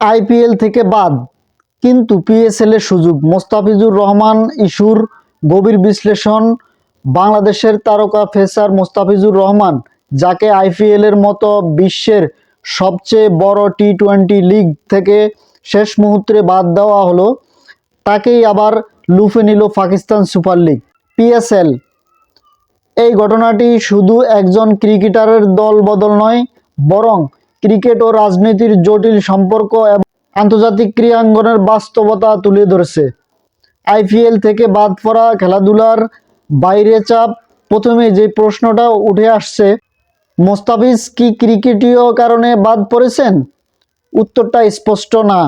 IPL থেকে বাদ, কিন্তু পিএসএল এর সুযোগ। মোস্তাফিজুর রহমান ইস্যুর গভীর বিশ্লেষণ, বাংলাদেশের তারকা ফেসার মোস্তাফিজুর রহমান, যাকে আইপিএল এর মতো বিশ্বের সবচেয়ে বড় টি টোয়েন্টি লিগ থেকে শেষ মুহূর্তে বাদ দেওয়া হলো, তাকেই আবার লুফে নিল পাকিস্তান সুপার লিগ। পিএসএল, এই ঘটনাটি শুধু একজন ক্রিকেটারের দল বদল নয়, বরং ক্রিকেট ও রাজনীতির জটিল সম্পর্ক এবং আন্তর্জাতিক ক্রীড়াঙ্গনের বাস্তবতা তুলে ধরেছে। আইপিএল থেকে বাদ পড়া খেলাধুলার বাইরে চাপ প্রথমে যে প্রশ্নটা উঠে আসছে, মোস্তাফিজ কি ক্রিকেটীয় কারণে বাদ পড়েছেন? উত্তরটা স্পষ্ট না।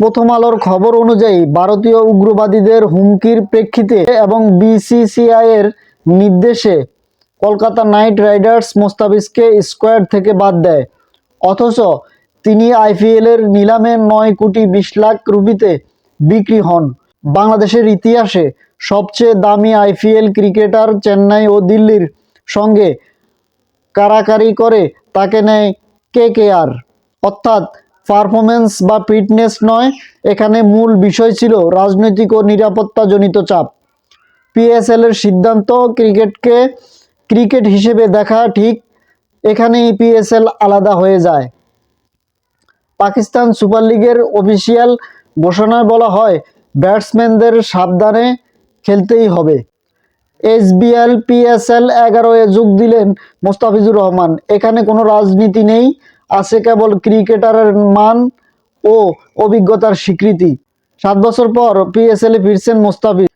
প্রথম আলোর খবর অনুযায়ী ভারতীয় উগ্রবাদীদের হুমকির প্রেক্ষিতে এবং বিসিসিআই এর নির্দেশে কলকাতা নাইট রাইডার্স মোস্তাফিজকে স্কোয়াড থেকে বাদ দেয়। অথচ তিনি আইপিএল এর নিলামে নয় কোটি বিশ লাখ রুপিতে বিক্রি হন। বাংলাদেশের ইতিহাসে সবচেয়ে দামি আইপিএল ক্রিকেটার চেন্নাই ও দিল্লির সঙ্গে কারাকারি করে তাকে নেয় কে কে আর অর্থাৎ পারফরমেন্স বা ফিটনেস নয়, এখানে মূল বিষয় ছিল রাজনৈতিক ও নিরাপত্তাজনিত চাপ। পিএসএল এর সিদ্ধান্ত ক্রিকেটকে ক্রিকেট হিসেবে দেখা ঠিক এখানেই পিএসএল আলাদা হয়ে যায়। পাকিস্তান সুপার লিগের অফিসিয়াল ঘোষণায় বলা হয়, ব্যাটসম্যানদের সাবধানে খেলতেই হবে। এস এসবিএল পিএসএল এগারোয় যোগ দিলেন মোস্তাফিজুর রহমান। এখানে কোনো রাজনীতি নেই, আছে কেবল ক্রিকেটারের মান ও অভিজ্ঞতার স্বীকৃতি। সাত বছর পর পিএসএল এ ফিরছেন মোস্তাফিজ।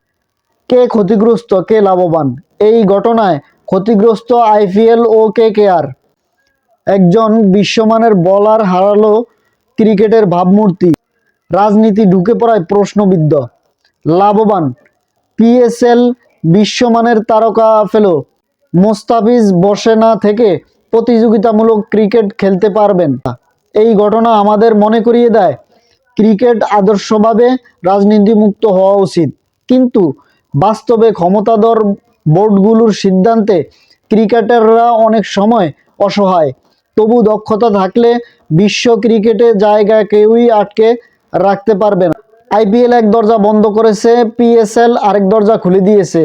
কে ক্ষতিগ্রস্ত, কে লাভবান? এই ঘটনায় ক্ষতিগ্রস্ত আইপিএল ও কে কে আর? একজন বিশ্বমানের বলার হারালো ক্রিকেটের ভাবমূর্তি। রাজনীতি ঢুকে পড়ায় প্রশ্নবিদ্ধ। লাভবান পিএসএল বিশ্বমানের তারকা ফেল মোস্তাফিজ বসে না থেকে প্রতিযোগিতামূলক ক্রিকেট খেলতে পারবেন। এই ঘটনা আমাদের মনে করিয়ে দেয়, ক্রিকেট আদর্শভাবে রাজনীতিমুক্ত হওয়া উচিত। কিন্তু বাস্তবে ক্ষমতাধর বোর্ডগুলোর সিদ্ধান্তে ক্রিকেটাররা অনেক সময় অসহায়। তবু দক্ষতা থাকলে বিশ্ব ক্রিকেটে জায়গা কেউই আটকে রাখতে পারবে না। আইপিএল এক দরজা বন্ধ করেছে, পিএসএল আরেক দরজা খুলে দিয়েছে।